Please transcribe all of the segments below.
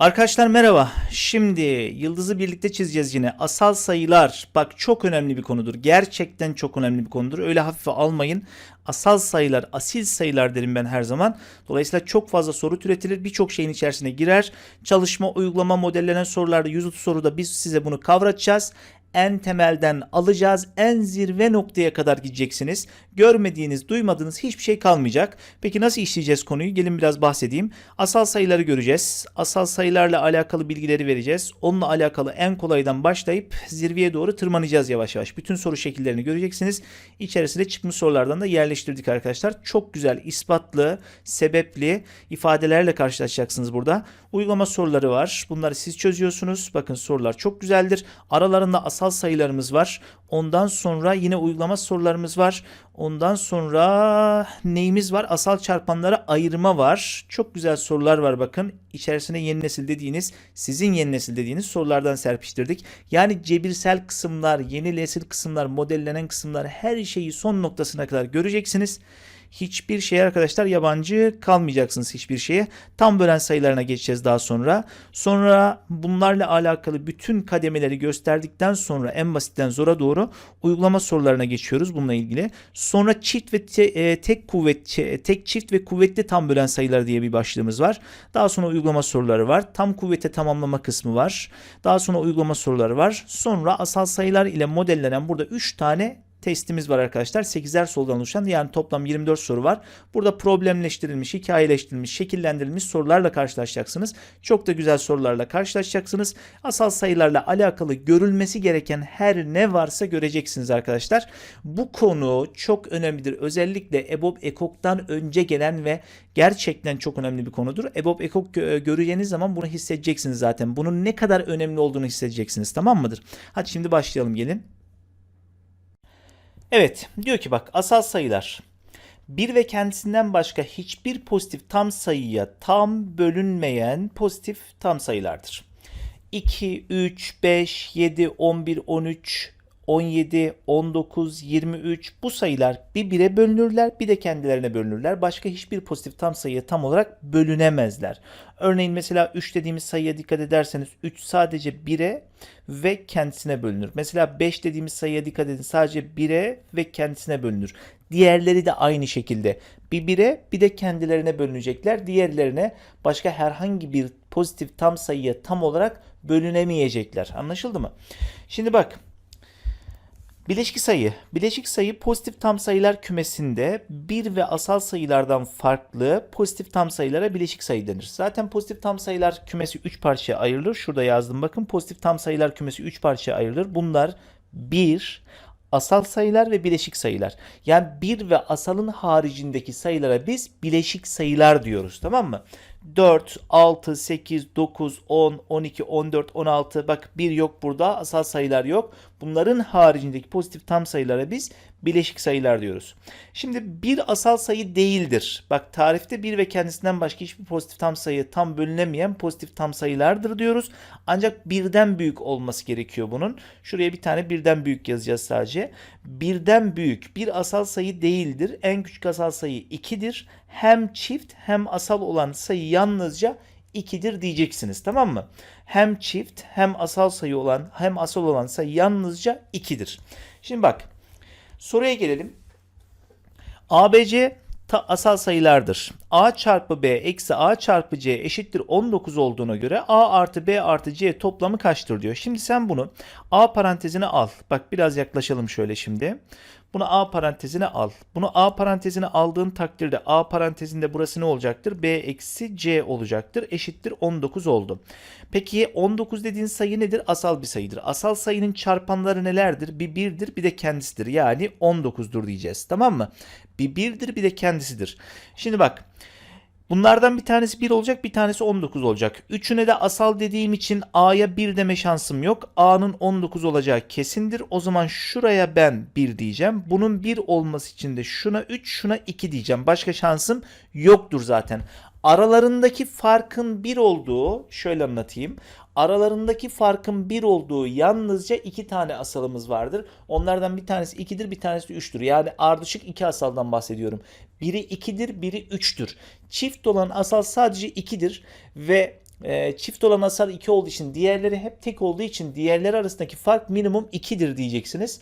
Arkadaşlar merhaba. Şimdi yıldızı birlikte çizeceğiz yine. Asal sayılar. Bak çok önemli bir konudur. Gerçekten çok önemli bir konudur. Öyle hafife almayın. Asal sayılar, asil sayılar derim ben her zaman. Dolayısıyla çok fazla soru türetilir. Birçok şeyin içerisine girer. Çalışma, uygulama, modellenen sorularda 130 soruda biz size bunu kavratacağız en temelden alacağız. En zirve noktaya kadar gideceksiniz. Görmediğiniz, duymadığınız hiçbir şey kalmayacak. Peki nasıl işleyeceğiz konuyu? Gelin biraz bahsedeyim. Asal sayıları göreceğiz. Asal sayılarla alakalı bilgileri vereceğiz. Onunla alakalı en kolaydan başlayıp zirveye doğru tırmanacağız yavaş yavaş. Bütün soru şekillerini göreceksiniz. İçerisinde çıkmış sorulardan da yerleştirdik arkadaşlar. Çok güzel ispatlı, sebepli ifadelerle karşılaşacaksınız burada. Uygulama soruları var. Bunları siz çözüyorsunuz. Bakın sorular çok güzeldir. Aralarında asal sayılarımız var. Ondan sonra yine uygulama sorularımız var. Ondan sonra neyimiz var? Asal çarpanlara ayırma var. Çok güzel sorular var bakın. İçerisine yeni nesil dediğiniz, sizin yeni nesil dediğiniz sorulardan serpiştirdik. Yani cebirsel kısımlar, yeni nesil kısımlar, modellenen kısımlar her şeyi son noktasına kadar göreceksiniz. Hiçbir şeye arkadaşlar yabancı kalmayacaksınız hiçbir şeye. Tam bölen sayılarına geçeceğiz daha sonra. Sonra bunlarla alakalı bütün kademeleri gösterdikten sonra en basitten zora doğru uygulama sorularına geçiyoruz bununla ilgili. Sonra çift ve te- e, tek kuvvet tek çift ve kuvvetli tam bölen sayılar diye bir başlığımız var. Daha sonra uygulama soruları var. Tam kuvvete tamamlama kısmı var. Daha sonra uygulama soruları var. Sonra asal sayılar ile modellenen burada 3 tane testimiz var arkadaşlar. 8'er sorudan oluşan yani toplam 24 soru var. Burada problemleştirilmiş, hikayeleştirilmiş, şekillendirilmiş sorularla karşılaşacaksınız. Çok da güzel sorularla karşılaşacaksınız. Asal sayılarla alakalı görülmesi gereken her ne varsa göreceksiniz arkadaşlar. Bu konu çok önemlidir. Özellikle EBOB EKOK'tan önce gelen ve gerçekten çok önemli bir konudur. EBOB EKOK gö- göreceğiniz zaman bunu hissedeceksiniz zaten. Bunun ne kadar önemli olduğunu hissedeceksiniz tamam mıdır? Hadi şimdi başlayalım gelin. Evet diyor ki bak asal sayılar bir ve kendisinden başka hiçbir pozitif tam sayıya tam bölünmeyen pozitif tam sayılardır. 2, 3, 5, 7, 11, 13, 17, 19, 23 bu sayılar bir bire bölünürler bir de kendilerine bölünürler. Başka hiçbir pozitif tam sayıya tam olarak bölünemezler. Örneğin mesela 3 dediğimiz sayıya dikkat ederseniz 3 sadece 1'e ve kendisine bölünür. Mesela 5 dediğimiz sayıya dikkat edin sadece 1'e ve kendisine bölünür. Diğerleri de aynı şekilde bir 1'e bir de kendilerine bölünecekler. Diğerlerine başka herhangi bir pozitif tam sayıya tam olarak bölünemeyecekler. Anlaşıldı mı? Şimdi bak Bileşik sayı. Bileşik sayı pozitif tam sayılar kümesinde bir ve asal sayılardan farklı pozitif tam sayılara bileşik sayı denir. Zaten pozitif tam sayılar kümesi 3 parçaya ayrılır. Şurada yazdım bakın pozitif tam sayılar kümesi 3 parçaya ayrılır. Bunlar 1, asal sayılar ve bileşik sayılar. Yani 1 ve asalın haricindeki sayılara biz bileşik sayılar diyoruz tamam mı? 4, 6, 8, 9, 10, 12, 14, 16 bak 1 yok burada asal sayılar yok. Bunların haricindeki pozitif tam sayılara biz bileşik sayılar diyoruz. Şimdi bir asal sayı değildir. Bak tarifte bir ve kendisinden başka hiçbir pozitif tam sayı tam bölünemeyen pozitif tam sayılardır diyoruz. Ancak birden büyük olması gerekiyor bunun. Şuraya bir tane birden büyük yazacağız sadece. Birden büyük bir asal sayı değildir. En küçük asal sayı 2'dir. Hem çift hem asal olan sayı yalnızca 2'dir diyeceksiniz tamam mı? Hem çift hem asal sayı olan hem asal olan sayı yalnızca 2'dir. Şimdi bak soruya gelelim. ABC ta- asal sayılardır. A çarpı B eksi A çarpı C eşittir 19 olduğuna göre A artı B artı C toplamı kaçtır diyor. Şimdi sen bunu A parantezine al. Bak biraz yaklaşalım şöyle şimdi. Bunu A parantezine al. Bunu A parantezine aldığın takdirde A parantezinde burası ne olacaktır? B eksi C olacaktır. Eşittir 19 oldu. Peki 19 dediğin sayı nedir? Asal bir sayıdır. Asal sayının çarpanları nelerdir? Bir birdir bir de kendisidir. Yani 19'dur diyeceğiz. Tamam mı? Bir birdir bir de kendisidir. Şimdi bak. Bunlardan bir tanesi 1 olacak, bir tanesi 19 olacak. Üçüne de asal dediğim için A'ya 1 deme şansım yok. A'nın 19 olacağı kesindir. O zaman şuraya ben 1 diyeceğim. Bunun 1 olması için de şuna 3, şuna 2 diyeceğim. Başka şansım yoktur zaten. Aralarındaki farkın 1 olduğu, şöyle anlatayım. Aralarındaki farkın 1 olduğu yalnızca 2 tane asalımız vardır. Onlardan bir tanesi 2'dir, bir tanesi de 3'tür. Yani ardışık 2 asaldan bahsediyorum. Biri 2'dir, biri 3'tür. Çift olan asal sadece 2'dir ve e, çift olan asal 2 olduğu için diğerleri hep tek olduğu için diğerleri arasındaki fark minimum 2'dir diyeceksiniz.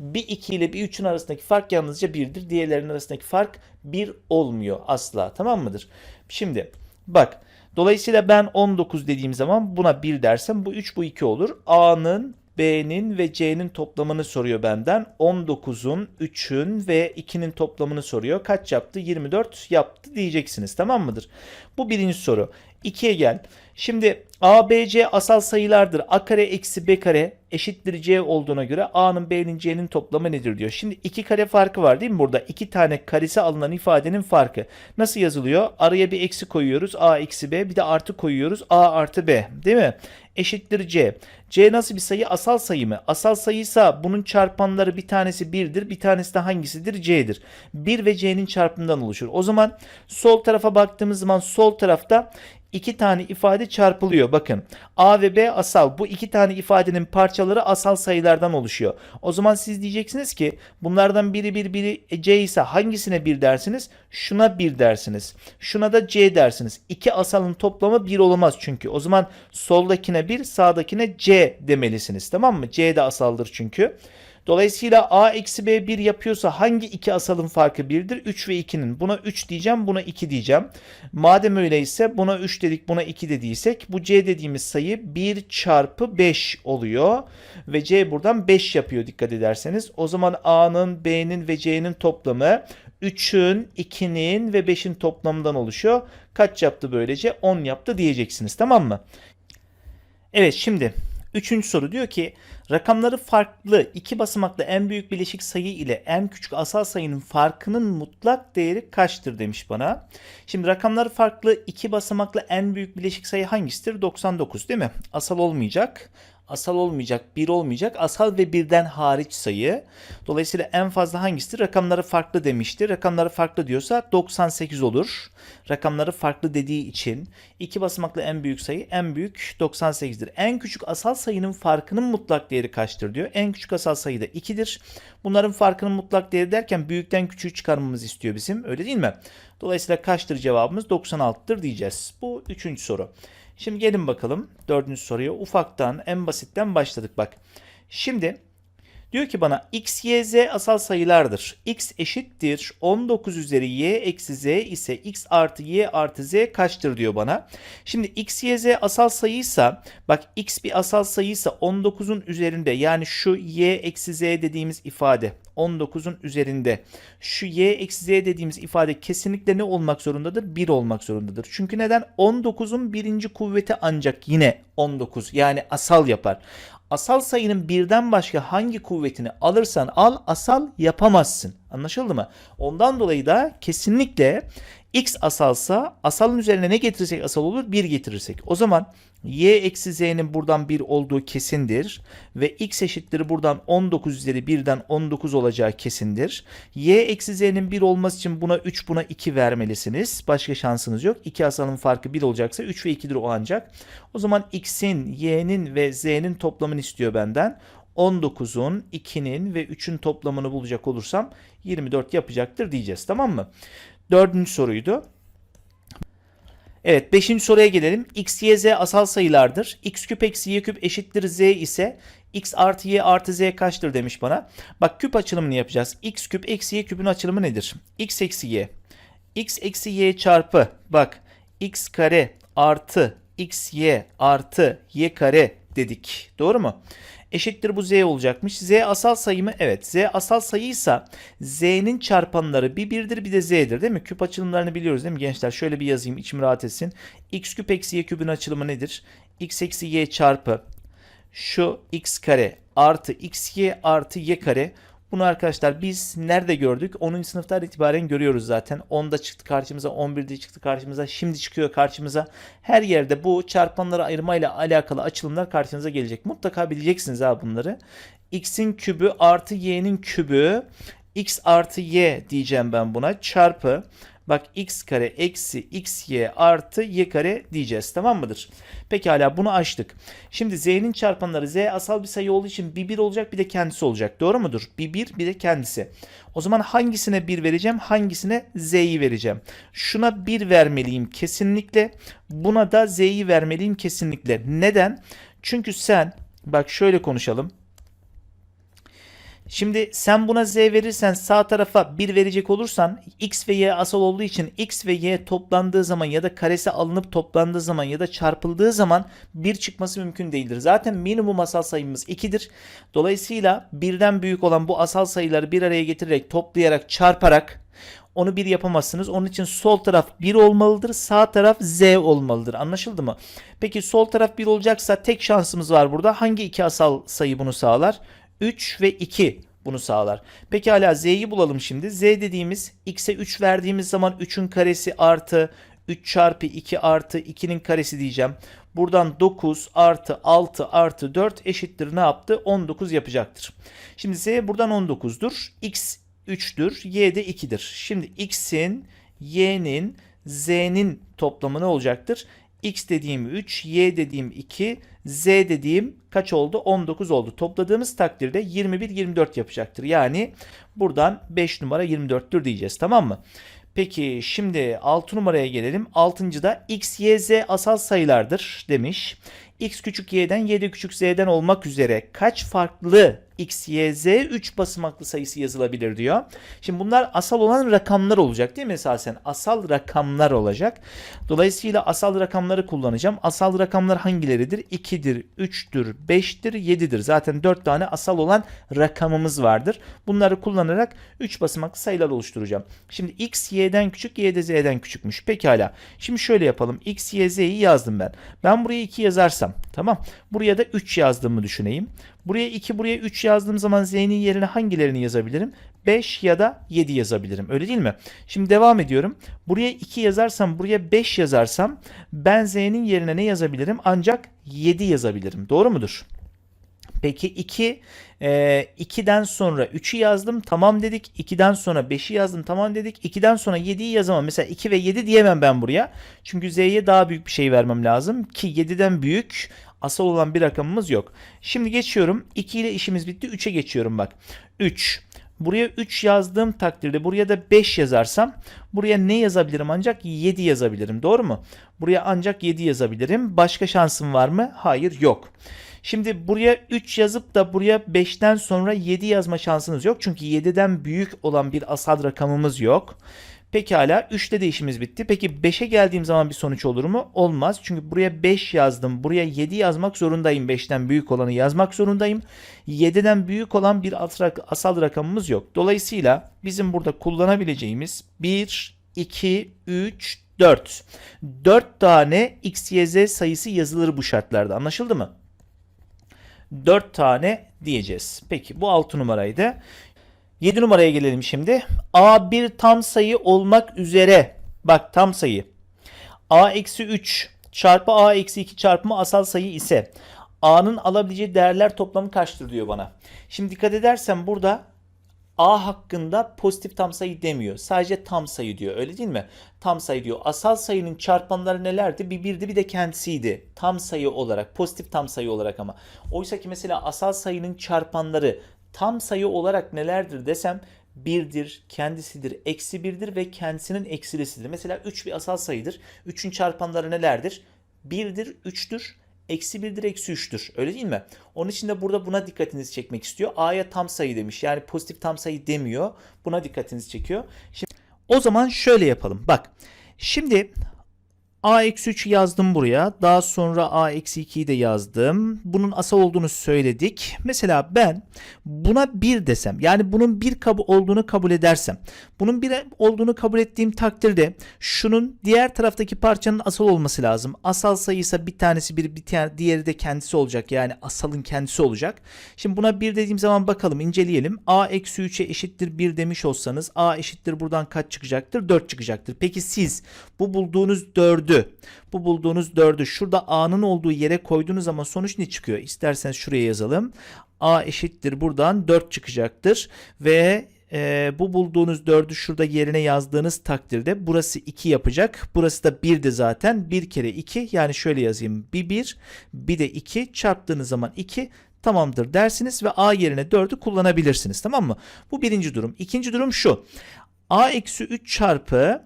Bir 2 ile bir 3'ün arasındaki fark yalnızca 1'dir. Diğerlerinin arasındaki fark 1 olmuyor asla. Tamam mıdır? Şimdi bak dolayısıyla ben 19 dediğim zaman buna 1 dersem bu 3 bu 2 olur. A'nın B'nin ve C'nin toplamını soruyor benden. 19'un, 3'ün ve 2'nin toplamını soruyor. Kaç yaptı? 24 yaptı diyeceksiniz. Tamam mıdır? Bu birinci soru. 2'ye gel. Şimdi A, B, C asal sayılardır. A kare eksi B kare eşittir C olduğuna göre A'nın B'nin C'nin toplamı nedir diyor. Şimdi iki kare farkı var değil mi burada? İki tane karesi alınan ifadenin farkı. Nasıl yazılıyor? Araya bir eksi koyuyoruz. A eksi B bir de artı koyuyoruz. A artı B değil mi? Eşittir C. C nasıl bir sayı? Asal sayı mı? Asal sayıysa bunun çarpanları bir tanesi 1'dir. Bir tanesi de hangisidir? C'dir. 1 ve C'nin çarpımından oluşur. O zaman sol tarafa baktığımız zaman sol tarafta iki tane ifade çarpılıyor. Bakın A ve B asal. Bu iki tane ifadenin parçaları asal sayılardan oluşuyor. O zaman siz diyeceksiniz ki bunlardan biri bir biri C ise hangisine bir dersiniz? Şuna bir dersiniz. Şuna da C dersiniz. İki asalın toplamı bir olamaz çünkü. O zaman soldakine bir sağdakine C demelisiniz. Tamam mı? C de asaldır çünkü. Dolayısıyla a eksi b 1 yapıyorsa hangi iki asalın farkı 1'dir? 3 ve 2'nin. Buna 3 diyeceğim buna 2 diyeceğim. Madem öyleyse buna 3 dedik buna 2 dediysek bu c dediğimiz sayı 1 çarpı 5 oluyor. Ve c buradan 5 yapıyor dikkat ederseniz. O zaman a'nın b'nin ve c'nin toplamı 3'ün, 2'nin ve 5'in toplamından oluşuyor. Kaç yaptı böylece? 10 yaptı diyeceksiniz tamam mı? Evet şimdi Üçüncü soru diyor ki rakamları farklı iki basamaklı en büyük bileşik sayı ile en küçük asal sayının farkının mutlak değeri kaçtır demiş bana. Şimdi rakamları farklı iki basamaklı en büyük bileşik sayı hangisidir? 99 değil mi? Asal olmayacak asal olmayacak, 1 olmayacak. Asal ve birden hariç sayı. Dolayısıyla en fazla hangisidir? Rakamları farklı demişti. Rakamları farklı diyorsa 98 olur. Rakamları farklı dediği için iki basamaklı en büyük sayı en büyük 98'dir. En küçük asal sayının farkının mutlak değeri kaçtır diyor. En küçük asal sayı da 2'dir. Bunların farkının mutlak değeri derken büyükten küçüğü çıkarmamızı istiyor bizim. Öyle değil mi? Dolayısıyla kaçtır cevabımız? 96'tır diyeceğiz. Bu üçüncü soru. Şimdi gelin bakalım dördüncü soruya. Ufaktan en basitten başladık bak. Şimdi diyor ki bana x, y, z asal sayılardır. x eşittir 19 üzeri y eksi z ise x artı y artı z kaçtır diyor bana. Şimdi x, y, z asal sayıysa bak x bir asal sayıysa 19'un üzerinde yani şu y eksi z dediğimiz ifade 19'un üzerinde. Şu y eksi z dediğimiz ifade kesinlikle ne olmak zorundadır? 1 olmak zorundadır. Çünkü neden? 19'un birinci kuvveti ancak yine 19 yani asal yapar. Asal sayının birden başka hangi kuvvetini alırsan al asal yapamazsın. Anlaşıldı mı? Ondan dolayı da kesinlikle x asalsa asalın üzerine ne getirirsek asal olur? 1 getirirsek. O zaman y eksi z'nin buradan 1 olduğu kesindir. Ve x eşittir buradan 19 üzeri 1'den 19 olacağı kesindir. y eksi z'nin 1 olması için buna 3 buna 2 vermelisiniz. Başka şansınız yok. 2 asalın farkı 1 olacaksa 3 ve 2'dir o ancak. O zaman x'in, y'nin ve z'nin toplamını istiyor benden. 19'un, 2'nin ve 3'ün toplamını bulacak olursam 24 yapacaktır diyeceğiz. Tamam mı? Dördüncü soruydu. Evet beşinci soruya gelelim. x, y, z asal sayılardır. x küp eksi y küp eşittir z ise x artı y artı z kaçtır demiş bana. Bak küp açılımını yapacağız. x küp eksi y küpün açılımı nedir? x eksi y. x eksi y çarpı bak x kare artı x y artı y kare dedik. Doğru mu? Eşittir bu z olacakmış. z asal sayı mı? Evet. z asal sayıysa z'nin çarpanları bir birdir bir de z'dir değil mi? Küp açılımlarını biliyoruz değil mi gençler? Şöyle bir yazayım içim rahat etsin. x küp eksi y küpün açılımı nedir? x eksi y çarpı şu x kare artı xy artı y kare bunu arkadaşlar biz nerede gördük? 10. sınıftan itibaren görüyoruz zaten. 10'da çıktı karşımıza, 11'de çıktı karşımıza, şimdi çıkıyor karşımıza. Her yerde bu çarpanları ayırmayla alakalı açılımlar karşınıza gelecek. Mutlaka bileceksiniz abi bunları. x'in kübü artı y'nin kübü x artı y diyeceğim ben buna çarpı Bak x kare eksi xy artı y kare diyeceğiz tamam mıdır? Pekala bunu açtık. Şimdi z'nin çarpanları z asal bir sayı olduğu için bir 1 olacak bir de kendisi olacak. Doğru mudur? Bir 1 bir de kendisi. O zaman hangisine 1 vereceğim hangisine z'yi vereceğim? Şuna 1 vermeliyim kesinlikle. Buna da z'yi vermeliyim kesinlikle. Neden? Çünkü sen bak şöyle konuşalım. Şimdi sen buna z verirsen sağ tarafa 1 verecek olursan x ve y asal olduğu için x ve y toplandığı zaman ya da karesi alınıp toplandığı zaman ya da çarpıldığı zaman 1 çıkması mümkün değildir. Zaten minimum asal sayımız 2'dir. Dolayısıyla birden büyük olan bu asal sayıları bir araya getirerek toplayarak çarparak onu bir yapamazsınız. Onun için sol taraf 1 olmalıdır. Sağ taraf z olmalıdır. Anlaşıldı mı? Peki sol taraf 1 olacaksa tek şansımız var burada. Hangi iki asal sayı bunu sağlar? 3 ve 2 bunu sağlar. Pekala z'yi bulalım şimdi. z dediğimiz x'e 3 verdiğimiz zaman 3'ün karesi artı 3 çarpı 2 artı 2'nin karesi diyeceğim. Buradan 9 artı 6 artı 4 eşittir ne yaptı? 19 yapacaktır. Şimdi z buradan 19'dur. x 3'tür. y de 2'dir. Şimdi x'in, y'nin, z'nin toplamı ne olacaktır? X dediğim 3, y dediğim 2, z dediğim kaç oldu? 19 oldu. Topladığımız takdirde 21, 24 yapacaktır. Yani buradan 5 numara 24'tür diyeceğiz. Tamam mı? Peki şimdi 6 numaraya gelelim. 6.da x, y, z asal sayılardır demiş. x küçük y'den, y de küçük z'den olmak üzere kaç farklı x, y, z 3 basamaklı sayısı yazılabilir diyor. Şimdi bunlar asal olan rakamlar olacak değil mi esasen? Asal rakamlar olacak. Dolayısıyla asal rakamları kullanacağım. Asal rakamlar hangileridir? 2'dir, 3'tür, 5'tir, 7'dir. Zaten 4 tane asal olan rakamımız vardır. Bunları kullanarak 3 basamaklı sayılar oluşturacağım. Şimdi x, y'den küçük, y de z'den küçükmüş. Pekala. Şimdi şöyle yapalım. x, y, z'yi yazdım ben. Ben buraya 2 yazarsam tamam. Buraya da 3 yazdığımı düşüneyim. Buraya 2 buraya 3 yazdığım zaman z'nin yerine hangilerini yazabilirim? 5 ya da 7 yazabilirim. Öyle değil mi? Şimdi devam ediyorum. Buraya 2 yazarsam buraya 5 yazarsam ben z'nin yerine ne yazabilirim? Ancak 7 yazabilirim. Doğru mudur? Peki 2 e, 2'den sonra 3'ü yazdım tamam dedik. 2'den sonra 5'i yazdım tamam dedik. 2'den sonra 7'yi yazamam. Mesela 2 ve 7 diyemem ben buraya. Çünkü z'ye daha büyük bir şey vermem lazım ki 7'den büyük asal olan bir rakamımız yok. Şimdi geçiyorum. 2 ile işimiz bitti. 3'e geçiyorum bak. 3. Buraya 3 yazdığım takdirde buraya da 5 yazarsam buraya ne yazabilirim ancak 7 yazabilirim. Doğru mu? Buraya ancak 7 yazabilirim. Başka şansım var mı? Hayır yok. Şimdi buraya 3 yazıp da buraya 5'ten sonra 7 yazma şansınız yok. Çünkü 7'den büyük olan bir asal rakamımız yok. Pekala 3'te de işimiz bitti. Peki 5'e geldiğim zaman bir sonuç olur mu? Olmaz. Çünkü buraya 5 yazdım. Buraya 7 yazmak zorundayım. 5'ten büyük olanı yazmak zorundayım. 7'den büyük olan bir asal rakamımız yok. Dolayısıyla bizim burada kullanabileceğimiz 1, 2, 3, 4. 4 tane x, y, z sayısı yazılır bu şartlarda. Anlaşıldı mı? 4 tane diyeceğiz. Peki bu 6 numaraydı. 7 numaraya gelelim şimdi. A bir tam sayı olmak üzere. Bak tam sayı. A eksi 3 çarpı A eksi 2 çarpımı asal sayı ise A'nın alabileceği değerler toplamı kaçtır diyor bana. Şimdi dikkat edersen burada A hakkında pozitif tam sayı demiyor. Sadece tam sayı diyor. Öyle değil mi? Tam sayı diyor. Asal sayının çarpanları nelerdi? Bir birdi bir de kendisiydi. Tam sayı olarak. Pozitif tam sayı olarak ama. Oysa ki mesela asal sayının çarpanları tam sayı olarak nelerdir desem birdir, kendisidir, eksi birdir ve kendisinin eksilisidir. Mesela 3 bir asal sayıdır. 3'ün çarpanları nelerdir? 1'dir, 3'tür, eksi 1'dir, eksi 3'tür. Öyle değil mi? Onun için de burada buna dikkatinizi çekmek istiyor. A'ya tam sayı demiş. Yani pozitif tam sayı demiyor. Buna dikkatinizi çekiyor. Şimdi, o zaman şöyle yapalım. Bak. Şimdi A-3 yazdım buraya. Daha sonra A-2'yi de yazdım. Bunun asal olduğunu söyledik. Mesela ben buna 1 desem yani bunun bir kabul olduğunu kabul edersem bunun bir olduğunu kabul ettiğim takdirde şunun diğer taraftaki parçanın asal olması lazım. Asal sayıysa bir tanesi bir, bir diğeri de kendisi olacak. Yani asalın kendisi olacak. Şimdi buna 1 dediğim zaman bakalım inceleyelim. A-3'e eşittir 1 demiş olsanız A eşittir buradan kaç çıkacaktır? 4 çıkacaktır. Peki siz bu bulduğunuz 4'ü 4'ü. Bu bulduğunuz 4'ü şurada A'nın olduğu yere koyduğunuz zaman sonuç ne çıkıyor? İsterseniz şuraya yazalım. A eşittir buradan 4 çıkacaktır ve Ee, bu bulduğunuz 4'ü şurada yerine yazdığınız takdirde burası 2 yapacak. Burası da 1 de zaten. 1 kere 2 yani şöyle yazayım. Bir 1 bir de 2 çarptığınız zaman 2 tamamdır dersiniz ve a yerine 4'ü kullanabilirsiniz. Tamam mı? Bu birinci durum. İkinci durum şu. a eksi 3 çarpı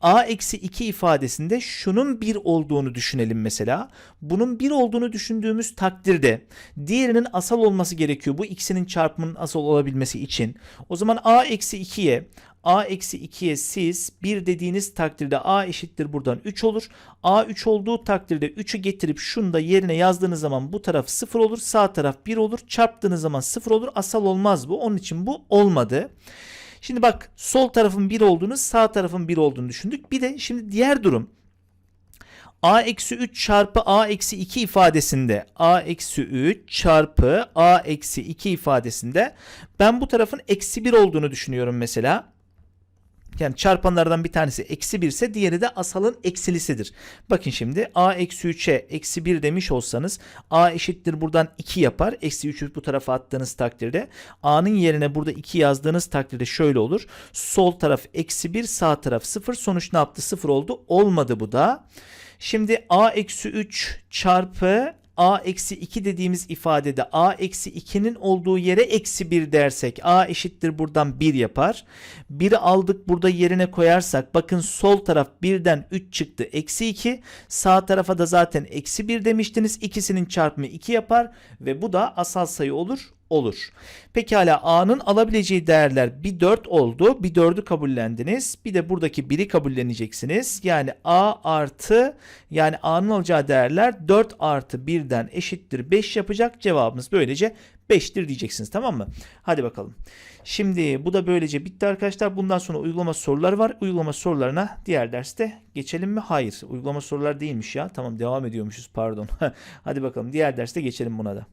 a eksi 2 ifadesinde şunun 1 olduğunu düşünelim mesela. Bunun 1 olduğunu düşündüğümüz takdirde diğerinin asal olması gerekiyor. Bu ikisinin çarpımının asal olabilmesi için. O zaman a eksi 2'ye a eksi 2'ye siz 1 dediğiniz takdirde a eşittir buradan 3 olur. a 3 olduğu takdirde 3'ü getirip şunu da yerine yazdığınız zaman bu taraf 0 olur. Sağ taraf 1 olur. Çarptığınız zaman 0 olur. Asal olmaz bu. Onun için bu olmadı. Şimdi bak sol tarafın 1 olduğunu sağ tarafın 1 olduğunu düşündük. Bir de şimdi diğer durum a eksi 3 çarpı a eksi 2 ifadesinde a eksi 3 çarpı a eksi 2 ifadesinde ben bu tarafın eksi 1 olduğunu düşünüyorum mesela. Yani çarpanlardan bir tanesi eksi 1 ise diğeri de asalın eksilisidir. Bakın şimdi a eksi 3'e eksi 1 demiş olsanız a eşittir buradan 2 yapar. Eksi 3'ü bu tarafa attığınız takdirde a'nın yerine burada 2 yazdığınız takdirde şöyle olur. Sol taraf eksi 1 sağ taraf 0 sonuç ne yaptı 0 oldu. Olmadı bu da. Şimdi a eksi 3 çarpı a eksi 2 dediğimiz ifadede a eksi 2'nin olduğu yere eksi 1 dersek a eşittir buradan 1 yapar. 1'i aldık burada yerine koyarsak bakın sol taraf 1'den 3 çıktı eksi 2 sağ tarafa da zaten eksi 1 demiştiniz ikisinin çarpımı 2 yapar ve bu da asal sayı olur olur. Pekala A'nın alabileceği değerler bir 4 oldu. Bir 4'ü kabullendiniz. Bir de buradaki 1'i kabulleneceksiniz. Yani A artı yani A'nın alacağı değerler 4 artı 1'den eşittir 5 yapacak. Cevabımız böylece 5'tir diyeceksiniz tamam mı? Hadi bakalım. Şimdi bu da böylece bitti arkadaşlar. Bundan sonra uygulama soruları var. Uygulama sorularına diğer derste geçelim mi? Hayır. Uygulama sorular değilmiş ya. Tamam devam ediyormuşuz pardon. Hadi bakalım diğer derste geçelim buna da.